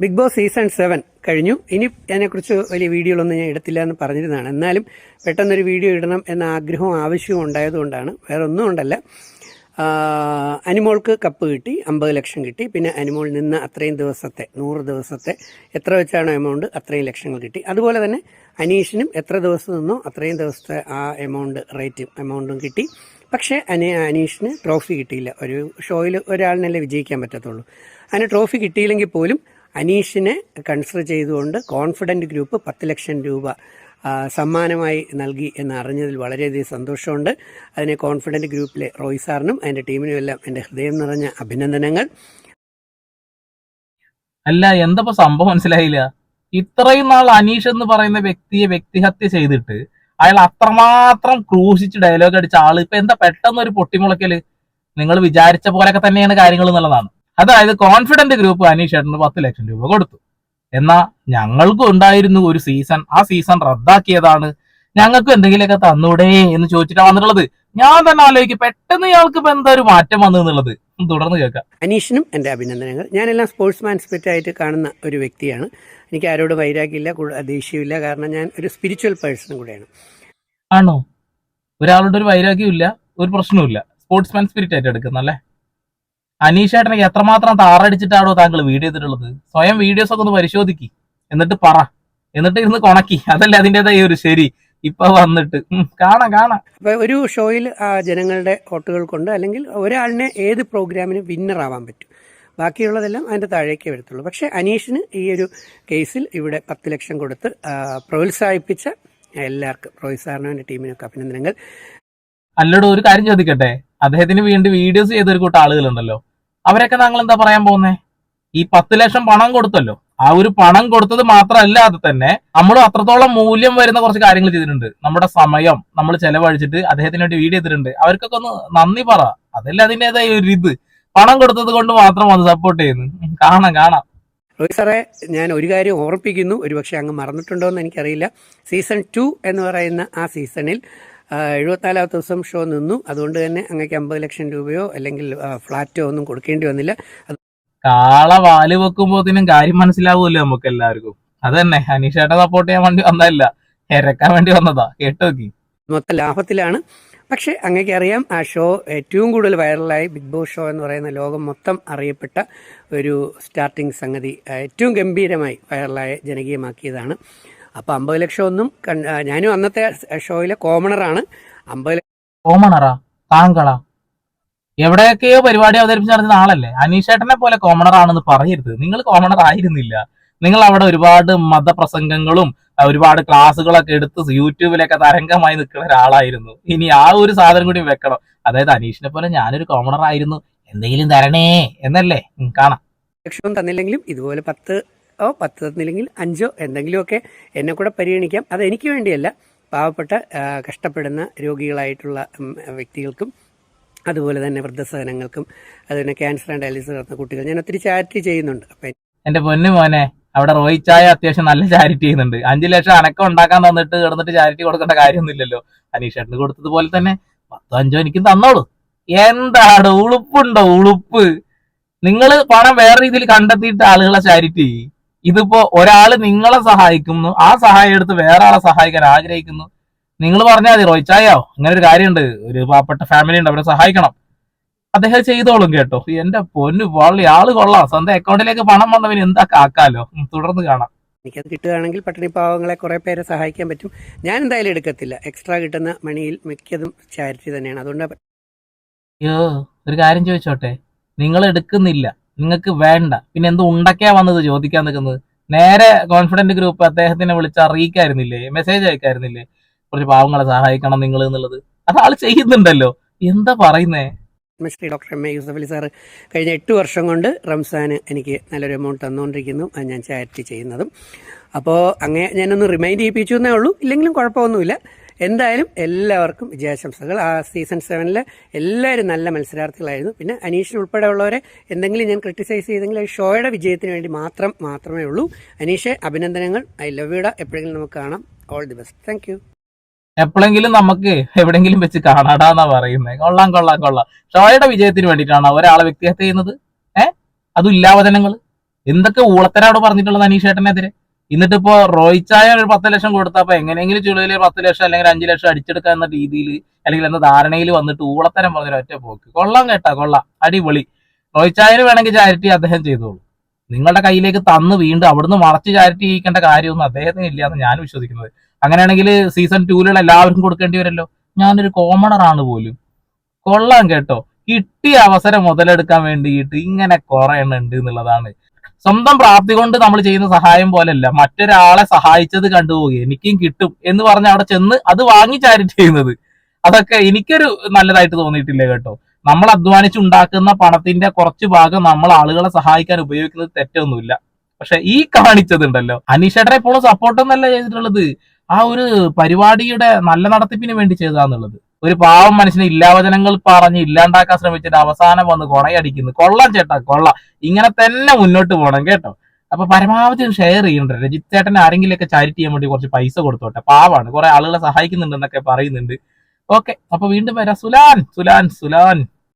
Big boss season seven കഴിഞ്ഞു. ഇനി അതിനെക്കുറിച്ച് വലിയ വീഡിയോകളൊന്നും ഞാൻ ഇടത്തില്ല എന്ന് പറഞ്ഞിരുന്നതാണ്. എന്നാലും പെട്ടെന്നൊരു വീഡിയോ ഇടണം എന്ന ആഗ്രഹവും ആവശ്യവും ഉണ്ടായതുകൊണ്ടാണ്. വേറെ ഒന്നും ഉണ്ടല്ല അനിമോൾക്ക് കപ്പ് കിട്ടി അമ്പത് ലക്ഷം കിട്ടി. പിന്നെ അനിമോൾ നിന്ന് അത്രയും ദിവസത്തെ നൂറ് ദിവസത്തെ എത്ര വെച്ചാണോ എമൗണ്ട് അത്രയും ലക്ഷങ്ങൾ കിട്ടി. അതുപോലെ തന്നെ അനീഷിനും എത്ര ദിവസം നിന്നോ അത്രയും ദിവസത്തെ ആ എമൗണ്ട് റേറ്റും എമൗണ്ടും കിട്ടി. പക്ഷേ അനി അനീഷിന് ട്രോഫി കിട്ടിയില്ല. ഒരു ഷോയിൽ ഒരാളിനല്ലേ വിജയിക്കാൻ പറ്റത്തുള്ളൂ. അതിന് ട്രോഫി കിട്ടിയില്ലെങ്കിൽ പോലും അനീഷിനെ കൺസിഡർ ചെയ്തുകൊണ്ട് കോൺഫിഡന്റ് ഗ്രൂപ്പ് പത്ത് ലക്ഷം രൂപ സമ്മാനമായി നൽകി എന്ന് അറിഞ്ഞതിൽ വളരെയധികം സന്തോഷമുണ്ട്. അതിനെ കോൺഫിഡന്റ് ഗ്രൂപ്പിലെ റോയ് സാറിനും അതിന്റെ ടീമിനും എല്ലാം എന്റെ ഹൃദയം നിറഞ്ഞ അഭിനന്ദനങ്ങൾ. അല്ല എന്തപ്പോ സംഭവം മനസ്സിലായില്ല. ഇത്രയും നാൾ അനീഷ് എന്ന് പറയുന്ന വ്യക്തിയെ വ്യക്തിഹത്യ ചെയ്തിട്ട് അയാൾ അത്രമാത്രം ക്രൂശിച്ച് ഡയലോഗ് അടിച്ച ആൾ. ഇപ്പൊ എന്താ പെട്ടെന്ന് ഒരു പൊട്ടിമുളക്കൽ നിങ്ങൾ വിചാരിച്ച പോലൊക്കെ തന്നെയാണ് കാര്യങ്ങൾ എന്നുള്ളതാണ്. അതായത് കോൺഫിഡന്റ് ഗ്രൂപ്പ് അനീഷ് ഏട്ടന് പത്ത് ലക്ഷം രൂപ കൊടുത്തു. എന്നാ ഞങ്ങൾക്കും ഉണ്ടായിരുന്നു ഒരു സീസൺ ആ സീസൺ റദ്ദാക്കിയതാണ്. ഞങ്ങൾക്ക് എന്തെങ്കിലുമൊക്കെ തന്നൂടെ എന്ന് ചോദിച്ചിട്ടാണ് വന്നിട്ടുള്ളത്. ഞാൻ തന്നെ ആലോചിക്കും പെട്ടെന്ന് ഇയാൾക്ക് ഇപ്പൊ എന്താ ഒരു മാറ്റം വന്നു എന്നുള്ളത്? തുടർന്ന് കേൾക്കാം. അനീഷിനും എന്റെ അഭിനന്ദനങ്ങൾ. ഞാനെല്ലാം സ്പോർട്സ് സ്പോർട്സ്മാൻ സ്പിരിറ്റായിട്ട് കാണുന്ന ഒരു വ്യക്തിയാണ്. എനിക്ക് ആരോട് വൈരാഗ്യമില്ല ദേഷ്യമില്ല കാരണം ഞാൻ ഒരു സ്പിരിച്വൽ പേഴ്സൺ കൂടെയാണ്. ആണോ? ഒരാളുടെ ഒരു വൈരാഗ്യമില്ല ഒരു പ്രശ്നവും സ്പോർട്സ്മാൻ സ്പിരിറ്റ് ആയിട്ട് എടുക്കുന്നല്ലേ അനീഷേട്ടനെ എത്രമാത്രം താറടിച്ചിട്ടാണോ താങ്കൾ വീഡിയോ ചെയ്തിട്ടുള്ളത് സ്വയം വീഡിയോസ് ഒക്കെ ഒന്ന് പരിശോധിക്കി. എന്നിട്ട് പറ. എന്നിട്ട് ഇരുന്ന് കൊണക്കി. അതല്ല അതിന്റെതായ ഒരു ശരി. ഇപ്പൊ വന്നിട്ട്. കാണാം കാണാം. ഒരു ഷോയിൽ ജനങ്ങളുടെ വോട്ടുകൾ കൊണ്ട് അല്ലെങ്കിൽ ഒരാളിനെ ഏത് പ്രോഗ്രാമിന് വിന്നർ ആവാൻ പറ്റും. ബാക്കിയുള്ളതെല്ലാം അതിന്റെ താഴേക്ക് വരത്തുള്ളൂ. പക്ഷെ അനീഷിന് ഈ ഒരു കേസിൽ ഇവിടെ പത്ത് ലക്ഷം കൊടുത്ത് പ്രോത്സാഹിപ്പിച്ച എല്ലാവർക്കും റോഹിത് സാറിനും ടീമിനൊക്കെ അഭിനന്ദനങ്ങൾ. അല്ലടോ ഒരു കാര്യം ചോദിക്കട്ടെ? അദ്ദേഹത്തിന് വീണ്ടും വീഡിയോസ് ചെയ്ത ഒരു കൂട്ടം ആളുകളുണ്ടല്ലോ. അവരൊക്കെ താങ്കൾ എന്താ പറയാൻ പോകുന്നേ? ഈ പത്ത് ലക്ഷം പണം കൊടുത്തല്ലോ. ആ ഒരു പണം കൊടുത്തത് മാത്രമല്ലാതെ തന്നെ നമ്മൾ അത്രത്തോളം മൂല്യം വരുന്ന കുറച്ച് കാര്യങ്ങൾ ചെയ്തിട്ടുണ്ട്. നമ്മുടെ സമയം നമ്മൾ ചെലവഴിച്ചിട്ട് അദ്ദേഹത്തിന് വേണ്ടി വീഡിയോ ചെയ്തിട്ടുണ്ട്. അവർക്കൊക്കെ ഒന്ന് നന്ദി പറ. അതല്ല അതിന്റെതായ ഒരു ഇത്. പണം കൊടുത്തത് കൊണ്ട് മാത്രം അത് സപ്പോർട്ട് ചെയ്യുന്നു. കാണാം കാണാം. റോയ് സാറേ ഞാൻ ഒരു കാര്യം ഓർപ്പിക്കുന്നു. ഒരുപക്ഷെ അങ്ങ് മറന്നിട്ടുണ്ടോ എന്ന് എനിക്കറിയില്ല. സീസൺ ടു എന്ന് പറയുന്ന ആ സീസണിൽ എഴുപത്തിനാലാമത്തെ ദിവസം ഷോ നിന്നു. അതുകൊണ്ട് തന്നെ അങ്ങേക്ക് അമ്പത് ലക്ഷം രൂപയോ അല്ലെങ്കിൽ ഫ്ലാറ്റോ ഒന്നും കൊടുക്കേണ്ടി വന്നില്ല. കാള വാൽ വെക്കുമ്പോത്തിനും കാര്യം മനസ്സിലാവൂല്ലോ നമുക്ക് എല്ലാവർക്കും. അതന്നെ അനീഷേട്ട സപ്പോർട്ട് ചെയ്യാൻ വേണ്ടി വന്നതല്ല. ഇരക്കാൻ വേണ്ടി വന്നതാ. കേട്ടോ മൊത്തം ലാഭത്തിലാണ്. പക്ഷേ അങ്ങേക്ക് അറിയാം ആ ഷോ ഏറ്റവും കൂടുതൽ വൈറലായി ബിഗ് ബോസ് ഷോ എന്ന് പറയുന്ന ലോകം മൊത്തം അറിയപ്പെട്ട ഒരു സ്റ്റാർട്ടിംഗ് സംഗതി ഏറ്റവും ഗംഭീരമായി വൈറലായി ജനകീയമാക്കിയതാണ്. അപ്പോൾ അമ്പത് ലക്ഷം ഒന്നും ഞാനും അന്നത്തെ ഷോയിലെ കോമണറാണ്. അമ്പത് കോമണറാ? താങ്കളാ? എവിടെയൊക്കെയോ പരിപാടി അവതരിപ്പിച്ച് നടന്ന ആളല്ലേ? അനീഷേട്ടനെ പോലെ കോമണർ ആണെന്ന് പറയരുത്. നിങ്ങൾ കോമണർ ആയിരുന്നില്ല നിങ്ങൾ അവിടെ ഒരുപാട് മതപ്രസംഗങ്ങളും ഒരുപാട് ക്ലാസ്സുകളൊക്കെ എടുത്ത് യൂട്യൂബിലൊക്കെ തരംഗമായി നിൽക്കുന്ന ഒരാളായിരുന്നു. ഇനി ആ ഒരു സാധനം കൂടി വെക്കണം. അതായത് അനീഷിനെ പോലെ ഞാനൊരു കോമണർ ആയിരുന്നു എന്തെങ്കിലും തരണേ എന്നല്ലേ? കാണാം. ലക്ഷവും തന്നില്ലെങ്കിലും ഇതുപോലെ പത്ത് ഓ പത്ത് തന്നില്ലെങ്കിൽ അഞ്ചോ എന്തെങ്കിലുമൊക്കെ എന്നെ കൂടെ പരിഗണിക്കാം. അത് എനിക്ക് വേണ്ടിയല്ല. പാവപ്പെട്ട കഷ്ടപ്പെടുന്ന രോഗികളായിട്ടുള്ള വ്യക്തികൾക്കും അതുപോലെ തന്നെ വൃദ്ധസദനങ്ങൾക്കും അതുപോലെ ക്യാൻസർ ആൻഡ് ഡയാലിസിസ് നടത്തുന്ന കുട്ടികൾ ഞാൻ ഒത്തിരി ചാരിറ്റി ചെയ്യുന്നുണ്ട്. അപ്പം എന്റെ പൊന്നു മോനെ അവിടെ റോഹിത് ചായ അത്യാവശ്യം നല്ല ചാരിറ്റി ചെയ്യുന്നുണ്ട്. അഞ്ചു ലക്ഷം അനക്കം ഉണ്ടാക്കാൻ തന്നിട്ട് കിടന്നിട്ട് ചാരിറ്റി കൊടുക്കേണ്ട കാര്യമൊന്നുമില്ലല്ലോ. അനീഷേട്ടന് കൊടുത്തതുപോലെ തന്നെ പത്തോ അഞ്ചോ എനിക്കും തന്നോളൂ. എന്താണ് ഉളുപ്പുണ്ടോ ഉളുപ്പ്? നിങ്ങൾ പണം വേറെ രീതിയിൽ കണ്ടെത്തിയിട്ട് ആളുകളെ ചാരിറ്റി ഇതിപ്പോ ഒരാൾ നിങ്ങളെ സഹായിക്കുന്നു ആ സഹായം എടുത്ത് വേറെ ആളെ സഹായിക്കാൻ ആഗ്രഹിക്കുന്നു. നിങ്ങൾ പറഞ്ഞാൽ മതി റോയിച്ചായോ അങ്ങനെ ഒരു കാര്യമുണ്ട്. ഒരു പാവപ്പെട്ട ഫാമിലി ഉണ്ട് അവരെ സഹായിക്കണം. അദ്ദേഹം ചെയ്തോളും കേട്ടോ. എന്റെ പൊന്നു പള്ളി ആൾ കൊള്ളാം. സ്വന്തം അക്കൗണ്ടിലേക്ക് പണം വന്നവന് എന്താ കാക്കാലോ? തുടർന്ന് കാണാം. എനിക്കത് കിട്ടുകയാണെങ്കിൽ പട്ടിണി പാവങ്ങളെ കുറേ പേരെ സഹായിക്കാൻ പറ്റും. ഞാൻ എന്തായാലും എടുക്കത്തില്ല. എക്സ്ട്രാ കിട്ടുന്ന മണിയിൽ മിക്കതും ചാരിറ്റി തന്നെയാണ്. അതുകൊണ്ട് അയ്യോ ഒരു കാര്യം ചോദിച്ചോട്ടെ? നിങ്ങൾ എടുക്കുന്നില്ല. നിങ്ങൾക്ക് വേണ്ട. പിന്നെ എന്ത് ഉണ്ടക്കാ വന്നത് ചോദിക്കാൻ നിൽക്കുന്നത്. നേരെ കോൺഫിഡന്റ് ഗ്രൂപ്പ് അദ്ദേഹത്തിനെ വിളിച്ച് അറിയിക്കായിരുന്നില്ലേ? മെസ്സേജ് അയക്കായിരുന്നില്ലേ? കുറച്ച് പാവങ്ങളെ സഹായിക്കണം നിങ്ങൾ എന്നുള്ളത്. അത് ആൾ ചെയ്യുന്നുണ്ടല്ലോ. എന്താ പറയുന്നേ? Shri doctor M A Yusuf Ali sir കഴിഞ്ഞ എട്ട് വർഷം കൊണ്ട് റംസാന് എനിക്ക് നല്ലൊരു എമൗണ്ട് തന്നുകൊണ്ടിരിക്കുന്നു അത് ഞാൻ ചാരിറ്റി ചെയ്യുന്നതും. അപ്പോൾ അങ്ങനെ ഞാനൊന്ന് റിമൈൻഡ് ചെയ്യിപ്പിച്ചു എന്നേ ഉള്ളൂ. ഇല്ലെങ്കിലും കുഴപ്പമൊന്നുമില്ല. എന്തായാലും എല്ലാവർക്കും വിജയാശംസകൾ. ആ സീസൺ സെവനിൽ എല്ലാവരും നല്ല മത്സരാർത്ഥികളായിരുന്നു. പിന്നെ അനീഷിന് ഉൾപ്പെടെ ഉള്ളവരെ എന്തെങ്കിലും ഞാൻ ക്രിട്ടിസൈസ് ചെയ്തെങ്കിൽ ഷോയുടെ വിജയത്തിന് വേണ്ടി മാത്രം മാത്രമേ ഉള്ളൂ. അനീഷെ അഭിനന്ദനങ്ങൾ. ഐ ലവ് യുട എപ്പോഴെങ്കിലും നമുക്ക് കാണാം. All the best thank you എപ്പോഴെങ്കിലും നമുക്ക് എവിടെങ്കിലും വെച്ച് കാണാടാന്നാ പറയുന്നത് കൊള്ളാം കൊള്ളാം കൊള്ളാം. ഷോയുടെ വിജയത്തിന് വേണ്ടിയിട്ടാണ് ഒരാളെ വ്യക്തിഹത്യ ചെയ്യുന്നത്? ഏഹ് അതും ഇല്ലാവചനങ്ങൾ എന്തൊക്കെ ഊളത്തരാണ് പറഞ്ഞിട്ടുള്ളത് അനീഷ് ചേട്ടനെതിരെ എന്നിട്ട് ഇപ്പോ റോയിച്ചായ ചായ ഒരു പത്ത് ലക്ഷം കൊടുത്തപ്പോ എങ്ങനെയെങ്കിലും ചുള്ളിയിൽ പത്ത് ലക്ഷം അല്ലെങ്കിൽ അഞ്ചു ലക്ഷം അടിച്ചെടുക്കുക എന്ന രീതിയിൽ അല്ലെങ്കിൽ എന്ന ധാരണയിൽ വന്നിട്ട് ഊളത്തരം പറഞ്ഞൊരു ഒറ്റ പോക്ക്. കൊള്ളാം കേട്ടാ കൊള്ളാം. അടിപൊളി. റോയിച്ചായ വേണമെങ്കിൽ ചാരിറ്റി അദ്ദേഹം ചെയ്തോളൂ. നിങ്ങളുടെ കയ്യിലേക്ക് തന്ന് വീണ്ടും അവിടുന്ന് മറച്ച് ചാരിറ്റി ചെയ്യിക്കേണ്ട കാര്യമൊന്നും അദ്ദേഹത്തിന് ഇല്ല എന്ന് ഞാൻ വിശ്വസിക്കുന്നത്. അങ്ങനെയാണെങ്കിൽ സീസൺ ടൂലുള്ള എല്ലാവർക്കും കൊടുക്കേണ്ടി വരുമല്ലോ. ഞാനൊരു കോമണർ ആണ് പോലും. കൊള്ളാം കേട്ടോ. കിട്ടിയ അവസരം മുതലെടുക്കാൻ വേണ്ടിയിട്ട് ഇങ്ങനെ കുറയണുണ്ട് എന്നുള്ളതാണ് സ്വന്തം പ്രാപ്തി കൊണ്ട് നമ്മൾ ചെയ്യുന്ന സഹായം പോലെയല്ല. മറ്റൊരാളെ സഹായിച്ചത് കണ്ടുപോകുക എനിക്കും കിട്ടും എന്ന് പറഞ്ഞ് അവിടെ ചെന്ന് അത് വാങ്ങി ചാരിറ്റി ചെയ്യുന്നത്. അതൊക്കെ എനിക്കൊരു നല്ലതായിട്ട് തോന്നിയിട്ടില്ല കേട്ടോ. നമ്മൾ അധ്വാനിച്ചുണ്ടാക്കുന്ന പണത്തിന്റെ കുറച്ച് ഭാഗം നമ്മൾ ആളുകളെ സഹായിക്കാൻ ഉപയോഗിക്കുന്നത് തെറ്റൊന്നുമില്ല. പക്ഷെ ഈ കാണിച്ചതുണ്ടല്ലോ. അനീഷേട്ടനെ ഇപ്പോഴും സപ്പോർട്ടൊന്നല്ല ചെയ്തിട്ടുള്ളത്. ആ ഒരു പരിപാടിയുടെ നല്ല നടത്തിപ്പിന് വേണ്ടി ചെയ്തതാന്നുള്ളത്. ഒരു പാവം മനുഷ്യനെ ഇല്ലാവചനങ്ങൾ പറഞ്ഞ് ഇല്ലാണ്ടാക്കാൻ ശ്രമിച്ചിട്ട് അവസാനം വന്ന് കൊണയടിക്കുന്നു. കൊള്ളാം ചേട്ടാ കൊള്ളാം. ഇങ്ങനെ തന്നെ മുന്നോട്ട് പോകണം കേട്ടോ. അപ്പൊ പരമാവധി ഷെയർ ചെയ്യണ്ട രജിത് ചേട്ടൻ ആരെങ്കിലുമൊക്കെ ചാരിറ്റി ചെയ്യാൻ വേണ്ടി കുറച്ച് പൈസ കൊടുത്തോട്ടെ. പാവാണ്. കുറെ ആളുകളെ സഹായിക്കുന്നുണ്ടെന്നൊക്കെ പറയുന്നുണ്ട്. ഓക്കെ അപ്പൊ വീണ്ടും വരാം. സുലാൻ സുലാൻ സുലാൻ.